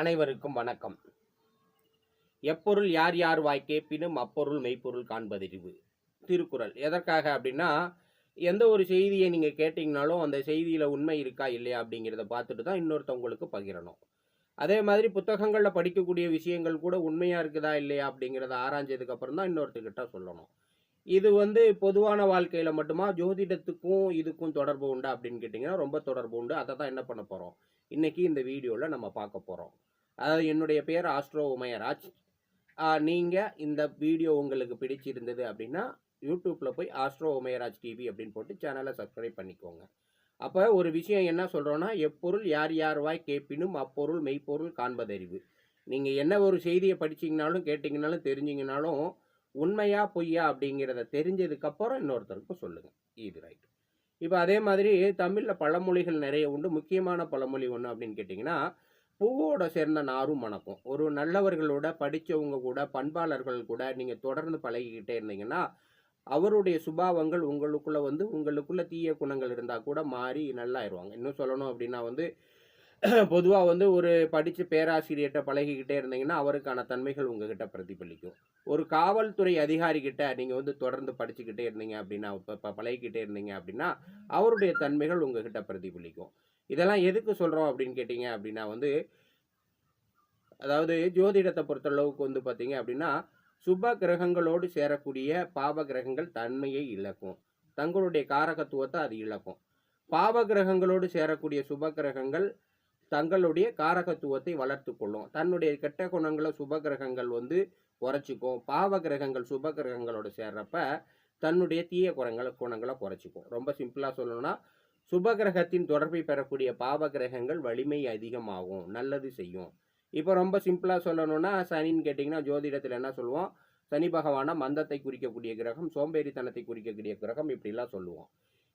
அனைவருக்கும் வணக்கம். எப்பொருள் யார் யார் வாய் கேட்பினும் அப்பொருள் மெய்ப்பொருள் காண்பதறிவு திருக்குறள். எதற்காக அப்படின்னா எந்த ஒரு செய்தியை நீங்கள் கேட்டிங்கனாலும் அந்த செய்தியில் உண்மை இருக்கா இல்லையா அப்படிங்கிறத பார்த்துட்டு தான் இன்னொருத்தவங்களுக்கு பகிரணும். அதே மாதிரி புத்தகங்களில் படிக்கக்கூடிய விஷயங்கள் கூட உண்மையாக இருக்குதா இல்லையா அப்படிங்கிறத ஆராய்ஞ்சதுக்கப்புறம் தான் இன்னொருத்தர்கிட்ட சொல்லணும். இது வந்து பொதுவான வாழ்க்கையில் மட்டுமா ஜோதிடத்துக்கும் இதுக்கும் தொடர்பு உண்டா அப்படின்னு கேட்டிங்கன்னா ரொம்ப தொடர்பு உண்டு. அதை தான் என்ன பண்ண போகிறோம் இன்னைக்கு இந்த வீடியோவில் நம்ம பார்க்க போகிறோம் அதாவது என்னுடைய பேர் ஆஸ்ட்ரோ உமயராஜ். நீங்கள் இந்த வீடியோ உங்களுக்கு பிடிச்சிருந்தது அப்படின்னா யூடியூப்பில் போய் ஆஸ்ட்ரோ உமயராஜ் டிவி அப்படின்னு போட்டு சேனலை சப்ஸ்கிரைப் பண்ணிக்கோங்க. அப்போ ஒரு விஷயம் என்ன சொல்கிறோன்னா எப்பொருள் யார் யார் வாய் கேட்பினும் அப்பொருள் மெய்ப்பொருள் காண்பதறிவு. நீங்கள் என்ன ஒரு செய்தியை படிச்சிங்கனாலும் கேட்டிங்கனாலும் தெரிஞ்சிங்கனாலும் உண்மையா பொய்யா அப்படிங்கிறத தெரிஞ்சதுக்கப்புறம் இன்னொருத்தருக்கு சொல்லுங்கள் இது ரைட் இப்போ அதே மாதிரி தமிழில் பழமொழிகள் நிறைய உண்டு. முக்கியமான பழமொழி ஒன்று அப்படின்னு கேட்டிங்கன்னா பூவோட சேர்ந்த நாரும் மணக்கும் ஒரு நல்லவர்களோட படித்தவங்க கூட பண்பாளர்கள் கூட நீங்கள் தொடர்ந்து பழகிக்கிட்டே இருந்தீங்கன்னா அவருடைய சுபாவங்கள் உங்களுக்குள்ளே வந்து உங்களுக்குள்ளே தீய குணங்கள் இருந்தால் கூட மாறி நல்லாயிருவாங்க. இன்னும் சொல்லணும் அப்படின்னா வந்து பொதுவாக வந்து ஒரு படித்து பேராசிரியர்கிட்ட பழகிக்கிட்டே இருந்தீங்கன்னா அவருக்கான தன்மைகள் உங்ககிட்ட பிரதிபலிக்கும். ஒரு காவல்துறை அதிகாரிக்கிட்ட நீங்கள் வந்து தொடர்ந்து படிச்சுக்கிட்டே இருந்தீங்க அப்படின்னா இப்போ இப்போ பழகிக்கிட்டே இருந்தீங்க அப்படின்னா அவருடைய தன்மைகள் உங்ககிட்ட பிரதிபலிக்கும். இதெல்லாம் எதுக்கு சொல்கிறோம் அப்படின்னு கேட்டிங்க அப்படின்னா வந்து அதாவது ஜோதிடத்தை பொறுத்தளவுக்கு வந்து பார்த்தீங்க அப்படின்னா சுப கிரகங்களோடு சேரக்கூடிய பாவ கிரகங்கள் தன்மையை இழக்கும். தங்களுடைய காரகத்துவத்தை அது இழக்கும். பாவ கிரகங்களோடு சேரக்கூடிய சுப கிரகங்கள் தங்களுடைய காரகத்துவத்தை வளர்த்து கொள்ளும். தன்னுடைய கெட்ட குணங்களை சுப கிரகங்கள் வந்து குறைச்சிக்கும். பாவ கிரகங்கள் சுப கிரகங்களோடு சேர்றப்ப தன்னுடைய தீய குணங்களை குணங்களை குறைச்சிக்கும். ரொம்ப சிம்பிளாக சொல்லணும்னா சுப கிரகத்தின் தொடர்பை பெறக்கூடிய பாவ கிரகங்கள் வலிமை அதிகமாகும் நல்லது செய்யும். இப்போ ரொம்ப சிம்பிளாக சொல்லணும்னா சனின்னு கேட்டிங்கன்னா ஜோதிடத்தில் என்ன சொல்லுவோம்? சனி பகவானா மந்தத்தை குறிக்கக்கூடிய கிரகம் சோம்பேறித்தனத்தை குறிக்கக்கூடிய கிரகம் இப்படிலாம் சொல்லுவோம்.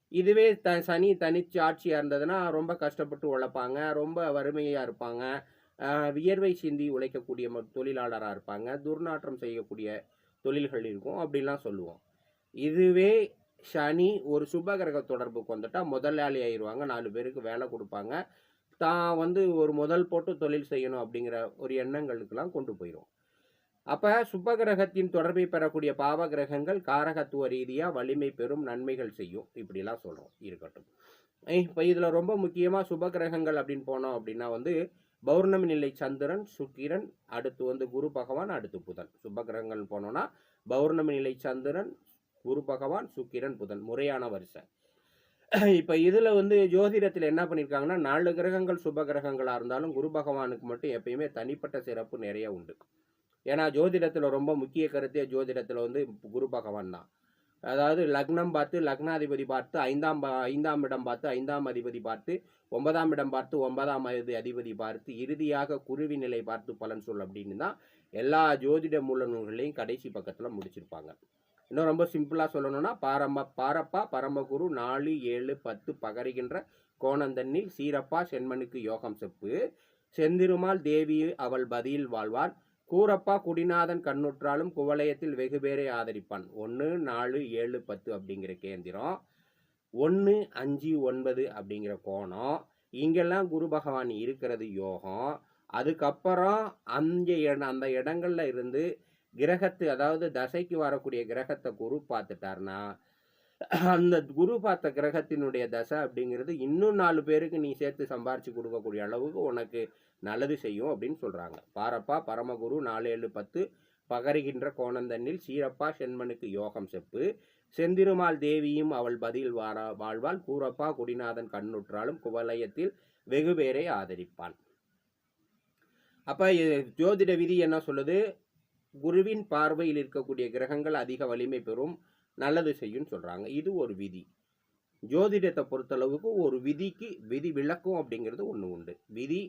இதுவே த சனி தனிச்சு ஆட்சியாக இருந்ததுன்னா ரொம்ப கஷ்டப்பட்டு உழைப்பாங்க ரொம்ப வறுமையாக இருப்பாங்க. வியர்வை சிந்தி உழைக்கக்கூடிய ம- தொழிலாளராக இருப்பாங்க. துர்நாற்றம் செய்யக்கூடிய தொழில்கள் இருக்கும் அப்படிலாம் சொல்லுவோம். இதுவே சனி ஒரு சுப கிரக தொடர்புக்கு வந்துட்டால் முதலாளி ஆயிடுவாங்க நாலு பேருக்கு வேலை கொடுப்பாங்க. தான் வந்து ஒரு முதல் போட்டு தொழில் செய்யணும் அப்படிங்கிற ஒரு எண்ணங்களுக்கெல்லாம் கொண்டு போயிடும் அப்போ சுபகிரகத்தின் தொடர்பை பெறக்கூடிய பாவ கிரகங்கள் காரகத்துவ ரீதியாக வலிமை பெறும் நன்மைகள் செய்யும். இப்படிலாம் சொல்கிறோம் இருக்கட்டும். இப்போ இதில் ரொம்ப முக்கியமாக சுபகிரகங்கள் அப்படின்னு போனோம் அப்படின்னா வந்து பௌர்ணமி நிலை சந்திரன் சுக்கிரன் அடுத்து வந்து குரு பகவான் அடுத்து புதன். சுபகிரகங்கள் போனோம்னா பௌர்ணமி நிலை சந்திரன் குரு பகவான் சுக்கிரன் புதன். முறையான வரிசை. இப்போ இதில் வந்து ஜோதிடத்தில் என்ன பண்ணியிருக்காங்கன்னா நாலு கிரகங்கள் சுப கிரகங்களாக இருந்தாலும் குரு பகவானுக்கு மட்டும் எப்பயுமே தனிப்பட்ட சிறப்பு நிறைய உண்டு. ஏன்னா ஜோதிடத்தில் ரொம்ப முக்கிய கருத்தே ஜோதிடத்தில் வந்து குரு பகவான் தான். அதாவது லக்னம் பார்த்து லக்னாதிபதி பார்த்து ஐந்தாம் பா- ஐந்தாம் இடம் பார்த்து ஐந்தாம் அதிபதி பார்த்து ஒன்பதாம் இடம் பார்த்து ஒன்பதாம் அதிபதி பார்த்து இறுதியாக குருவி நிலை பார்த்து பலன் சொல் அப்படின்னு தான் எல்லா ஜோதிட மூல நூல்களையும் கடைசி பக்கத்தில் முடிச்சிருப்பாங்க. இன்னும் ரொம்ப சிம்பிளாக சொல்லணும்னா பாரம்ப பாரப்பா பரமகுரு நாலு ஏழு பத்து பகருகின்ற கோணந்தண்ணில் சீரப்பா செண்மனுக்கு யோகம் செப்பு. செந்திருமால் தேவி அவள் பதியில் வாழ்வான் கூரப்பா குடிநாதன் கண்ணுற்றாலும் குவலயத்தில் வெகு பேரை ஆதரிப்பான். ஒன்று நாலு ஏழு பத்து அப்படிங்கிற கேந்திரம். ஒன்று அஞ்சு ஒன்பது அப்படிங்கிற கோணம். இங்கெல்லாம் குரு பகவான் இருக்கிறது யோகம். அதுக்கப்புறம் அந்த அந்த இடங்கள்ல இருந்து கிரகத்து அதாவது தசைக்கு வரக்கூடிய கிரகத்தை குரு பார்த்துட்டாருன்னா அந்த குரு பார்த்த கிரகத்தினுடைய தசை அப்படிங்கிறது இன்னும் நாலு பேருக்கு நீ சேர்த்து சம்பாரிச்சு கொடுக்கக்கூடிய அளவுக்கு உனக்கு நல்லது செய்யும் அப்படின்னு சொல்கிறாங்க பாரப்பா பரமகுரு நாலு ஏழு பத்து பகருகின்ற கோணந்தண்ணில் சீரப்பா செண்மனுக்கு யோகம் செப்பு செந்திருமால் தேவியும் அவள் பதில் வாரா வாழ்வாள் கூரப்பா குடிநாதன் கண்ணுற்றாலும் குவலயத்தில் வெகு பேரை ஆதரிப்பான். அப்போ ஜோதிட விதி என்ன சொல்லுது? குருவின் பார்வையில் இருக்கக்கூடிய கிரகங்கள் அதிக வலிமை பெறும் நல்லது செய்யும் சொல்கிறாங்க இது ஒரு விதி. ஜோதிடத்தை பொறுத்தளவுக்கு ஒரு விதிக்கு விதி விளக்கம் அப்படிங்கிறது ஒன்று உண்டு. விதி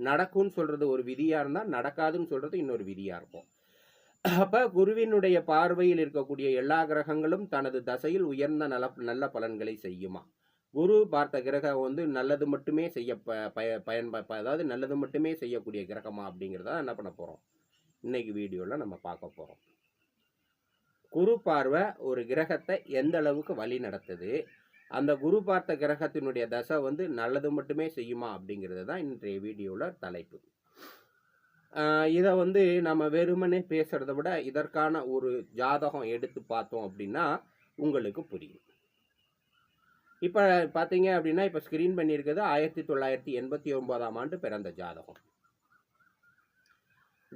நடக்கும்னு சொல்கிறது ஒரு விதியாக இருந்தால் நடக்காதுன்னு சொல்கிறது இன்னொரு விதியாக இருக்கும். அப்போ குருவினுடைய பார்வையில் இருக்கக்கூடிய எல்லா கிரகங்களும் தனது தசையில் உயர்ந்த நல நல்ல பலன்களை செய்யுமா? குரு பார்த்த கிரகம் வந்து நல்லது மட்டுமே செய்ய ப பய பயன்ப அதாவது நல்லது மட்டுமே செய்யக்கூடிய கிரகமா அப்படிங்கிறத என்ன பண்ண போகிறோம் இன்னைக்கு வீடியோவில் நம்ம பார்க்க போகிறோம் குரு பார்வை ஒரு கிரகத்தை எந்த அளவுக்கு வழி நடத்துது? அந்த குரு பார்த்த கிரகத்தினுடைய தசை வந்து நல்லது மட்டுமே செய்யுமா அப்படிங்கிறது தான் இன்றைய வீடியோவில் தலைப்பு. இதை வந்து நம்ம வெறுமனே பேசுகிறத விட இதற்கான ஒரு ஜாதகம் எடுத்து பார்த்தோம் அப்படின்னா உங்களுக்கு புரியும். இப்போ பார்த்தீங்க அப்படின்னா இப்போ ஸ்க்ரீன் பண்ணியிருக்கிறது ஆயிரத்தி தொள்ளாயிரத்தி எண்பத்தி ஒன்பதாம் ஆண்டு பிறந்த ஜாதகம்.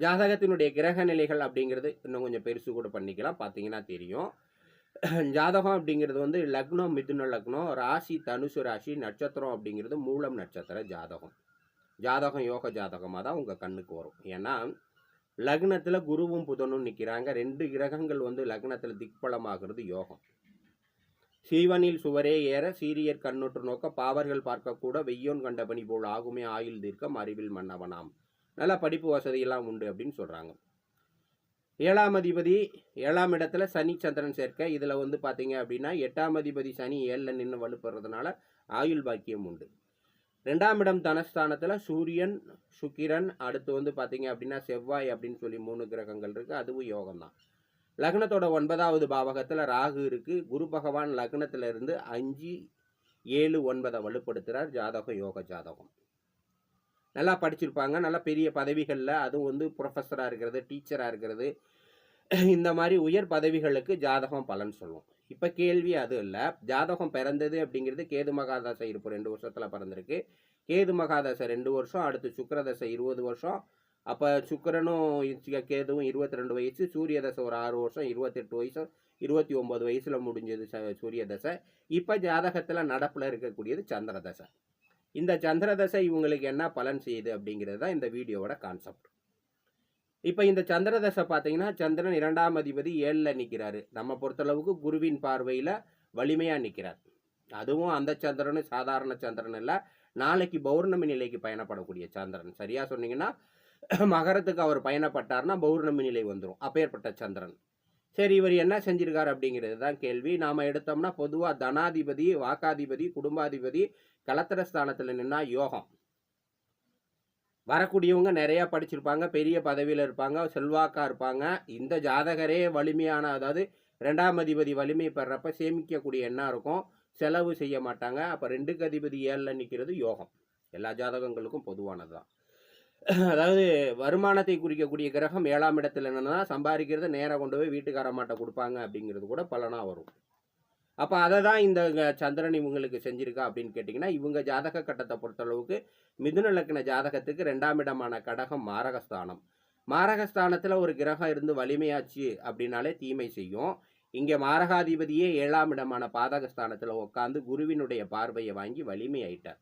ஜாதகத்தினுடைய கிரக நிலைகள் அப்படிங்கிறது இன்னும் கொஞ்சம் பெருசு கூட பண்ணிக்கலாம். பார்த்தீங்கன்னா தெரியும். ஜாதகம் அப்படிங்கிறது வந்து லக்னம் மிதுன லக்னம் ராசி தனுசு ராசி நட்சத்திரம் அப்படிங்கிறது மூலம் நட்சத்திர ஜாதகம். ஜாதகம் யோக ஜாதகமாக தான் உங்கள் கண்ணுக்கு வரும். ஏன்னா லக்னத்தில் குருவும் புதனும் நிற்கிறாங்க ரெண்டு கிரகங்கள் வந்து லக்னத்தில் திக்பலமாகிறது யோகம். சீவனில் சுவரே ஏற சீரியர் கண்ணுற்று நோக்க பாவர்கள் பார்க்கக்கூட வெய்யோன் கண்டபணி போல் ஆகுமே ஆயுள் தீர்க்கம் அறிவில் மன்னவனாம். நல்லா படிப்பு வசதியெல்லாம் உண்டு அப்படின்னு சொல்கிறாங்க ஏழாம் அதிபதி ஏழாம் இடத்துல சனி சந்திரன் சேர்க்க இதில் வந்து பார்த்தீங்க அப்படின்னா எட்டாம் அதிபதி சனி ஏழில் நின்று வலுப்படுறதுனால ஆயுள் பாக்கியம் உண்டு. ரெண்டாம் இடம் தனஸ்தானத்தில் சூரியன் சுக்கிரன் அடுத்து வந்து பார்த்தீங்க அப்படின்னா செவ்வாய் அப்படின்னு சொல்லி மூணு கிரகங்கள் இருக்குது அதுவும் யோகம்தான் லக்னத்தோட ஒன்பதாவது பாவகத்தில் ராகு இருக்குது குரு பகவான் லக்னத்திலிருந்து அஞ்சு ஏழு ஒன்பதை வலுப்படுத்துகிறார் ஜாதகம் யோக ஜாதகம். நல்லா படிச்சிருப்பாங்க. நல்லா பெரிய பதவிகளில் அதுவும் வந்து ப்ரொஃபஸராக இருக்கிறது டீச்சராக இருக்கிறது. இந்த மாதிரி உயர் பதவிகளுக்கு ஜாதகம் பலன் சொல்லும். இப்போ கேள்வி அது இல்லை. ஜாதகம் பிறந்தது அப்படிங்கிறது கேது மகாதசை இருப்பு ரெண்டு வருஷத்தில் பிறந்திருக்கு. கேது மகாதசை ரெண்டு வருஷம் அடுத்து சுக்கரதசை இருபது வருஷம். அப்போ சுக்கரனும் கேதுவும் இருபத்தி ரெண்டு வயசு சூரிய தசை ஒரு ஆறு வருஷம் இருபத்தெட்டு வயசு இருபத்தி ஒம்பது வயசில் முடிஞ்சது ச- சூரிய தசை இப்போ ஜாதகத்தில் நடப்பில் இருக்கக்கூடியது சந்திர தசை இந்த சந்திர தசை இவங்களுக்கு என்ன பலன் செய்யுது அப்படிங்கிறது தான் இந்த வீடியோவோட கான்செப்ட் இப்போ இந்த சந்திர தசை பார்த்தீங்கன்னா சந்திரன் இரண்டாம் அதிபதி ஏழில் நிற்கிறாரு நம்ம பொறுத்தளவுக்கு குருவின் பார்வையில் வலிமையாக நிற்கிறார் அதுவும் அந்த சந்திரன் சாதாரண சந்திரன் இல்லை நாளைக்கு பௌர்ணமி நிலைக்கு பயணப்படக்கூடிய சந்திரன். சரியாக சொன்னீங்கன்னா மகரத்துக்கு அவர் பயணப்பட்டார்னா பௌர்ணமி நிலை வந்துடும் அப்பேற்பட்ட சந்திரன். சரி இவர் என்ன செஞ்சிருக்கார் அப்படிங்கிறது தான் கேள்வி. நாம் எடுத்தோம்னா பொதுவாக தனாதிபதி வாக்காதிபதி குடும்பாதிபதி கலத்திரஸ்தானத்தில் நின்னா யோகம். வரக்கூடியவங்க நிறையா படிச்சிருப்பாங்க பெரிய பதவியில் இருப்பாங்க செல்வாக்காக இருப்பாங்க. இந்த ஜாதகரே வலிமையான அதாவது ரெண்டாம் அதிபதி வலிமை பெறப்ப சேமிக்கக்கூடிய எண்ணம் இருக்கும். செலவு செய்ய மாட்டாங்க. அப்போ ரெண்டுக்கு அதிபதி ஏழில் நிற்கிறது யோகம். எல்லா ஜாதகங்களுக்கும் பொதுவானது தான் அதாவது வருமானத்தை குறிக்கக்கூடிய கிரகம் ஏழாம் இடத்துல என்னென்னா சம்பாதிக்கிறத நேராக கொண்டு போய் வீட்டுக்காரமாட்ட கொடுப்பாங்க அப்படிங்கிறது கூட பலனாக வரும். அப்போ அதை தான் இந்த சந்திரன் இவங்களுக்கு செஞ்சுருக்கா அப்படின்னு கேட்டிங்கன்னா இவங்க ஜாதக கட்டத்தை பொறுத்தளவுக்கு மிதுன லக்ன ஜாதகத்துக்கு ரெண்டாம் இடமான கடகம் மாரகஸ்தானம். மாரகஸ்தானத்தில் ஒரு கிரகம் இருந்து வலிமையாச்சு அப்படின்னாலே தீமை செய்யும். இங்கே மாரகாதிபதியே ஏழாம் இடமான பாதகஸ்தானத்தில் உட்காந்து குருவினுடைய பார்வையை வாங்கி வலிமையாயிட்டார்.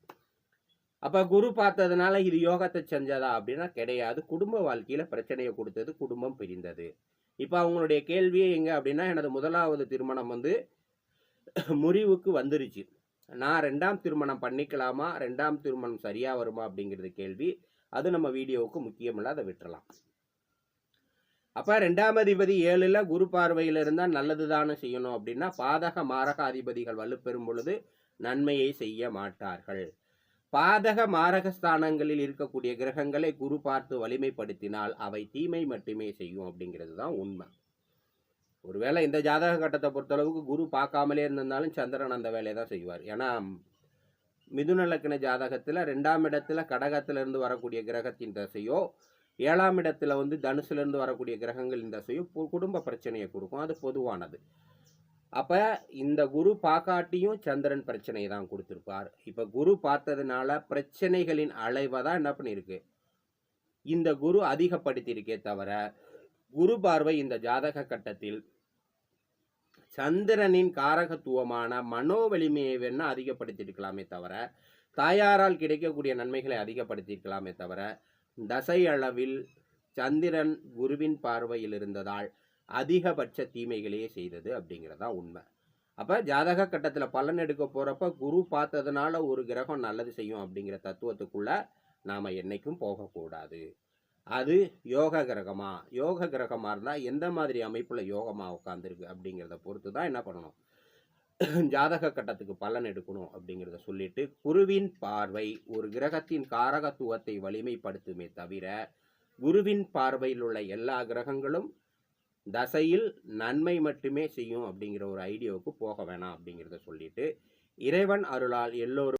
அப்போ குரு பார்த்ததுனால இது யோகத்தை செஞ்சதா அப்படின்னா கிடையாது. குடும்ப வாழ்க்கையில் பிரச்சனையை கொடுத்தது குடும்பம் பிரிந்தது. இப்போ அவங்களுடைய கேள்வியே எங்கே அப்படின்னா எனது முதலாவது திருமணம் வந்து முறிவுக்கு வந்துருச்சு. நான் ரெண்டாம் திருமணம் பண்ணிக்கலாமா? ரெண்டாம் திருமணம் சரியாக வருமா? அப்படிங்கிறது கேள்வி. அது நம்ம வீடியோவுக்கு முக்கியமில்லை அதை விட்டுறலாம். அப்போ ரெண்டாம் அதிபதி ஏழில் குரு பார்வையில் இருந்தால் நல்லது தானே செய்யணும் அப்படின்னா பாதக மாரக அதிபதிகள் வலுப்பெறும் பொழுது நன்மையை செய்ய மாட்டார்கள். பாதக மாரக ஸ்தானங்களில் இருக்கக்கூடிய கிரகங்களை குரு பார்த்து வலிமைப்படுத்தினால் அவை தீமை மட்டுமே செய்யும் அப்படிங்கிறது தான் உண்மை. ஒருவேளை இந்த ஜாதக கட்டத்தை பொறுத்தளவுக்கு குரு பார்க்காமலே இருந்திருந்தாலும் சந்திரன் அந்த வேலையை தான் செய்வார். ஏன்னா மிதுன லக்ன ஜாதகத்தில் ரெண்டாம் இடத்துல கடகத்திலிருந்து வரக்கூடிய கிரகத்தின் தசையோ ஏழாம் இடத்துல வந்து தனுசுலேருந்து வரக்கூடிய கிரகங்களின் தசையோ குடும்ப பிரச்சனையை கொடுக்கும். அது பொதுவானது. அப்போ இந்த குரு பார்க்காட்டியும் சந்திரன் பிரச்சனையை தான் கொடுத்துருப்பார். இப்போ குரு பார்த்ததுனால பிரச்சனைகளின் அலைவை தான் என்ன பண்ணியிருக்கு? இந்த குரு அதிகப்படுத்தியிருக்கே தவிர குரு பார்வை இந்த ஜாதக கட்டத்தில் சந்திரனின் காரகத்துவமான மனோ வலிமையை வேணா அதிகப்படுத்தியிருக்கலாமே தவிர தாயாரால் கிடைக்கக்கூடிய நன்மைகளை அதிகப்படுத்தியிருக்கலாமே தவிர தசை அளவில் சந்திரன் குருவின் பார்வையில் இருந்ததால் அதிகபட்ச தீமைகளையே செய்தது அப்படிங்கிறதா உண்மை. அப்போ ஜாதக கட்டத்தில் பலன் எடுக்க போகிறப்ப குரு பார்த்ததுனால ஒரு கிரகம் நல்லது செய்யும் அப்படிங்கிற தத்துவத்துக்குள்ளே நாம் என்னைக்கும் போகக்கூடாது. அது யோக கிரகமா? யோக கிரகமாக இருந்தால் எந்த மாதிரி அமைப்பில் யோகமாக உட்காந்துருக்கு அப்படிங்கிறத பொறுத்து தான் என்ன பண்ணணும்? ஜாதக கட்டத்துக்கு பலன் எடுக்கணும் அப்படிங்கிறத சொல்லிட்டு குருவின் பார்வை ஒரு கிரகத்தின் காரகத்துவத்தை வலிமைப்படுத்துமே தவிர குருவின் பார்வையில் உள்ள எல்லா கிரகங்களும் தசையில் நன்மை மட்டுமே செய்யும் அப்படிங்கிற ஒரு ஐடியாவுக்கு போக வேணாம் அப்படிங்கிறத சொல்லிட்டு இறைவன் அருளால் எல்லோரும்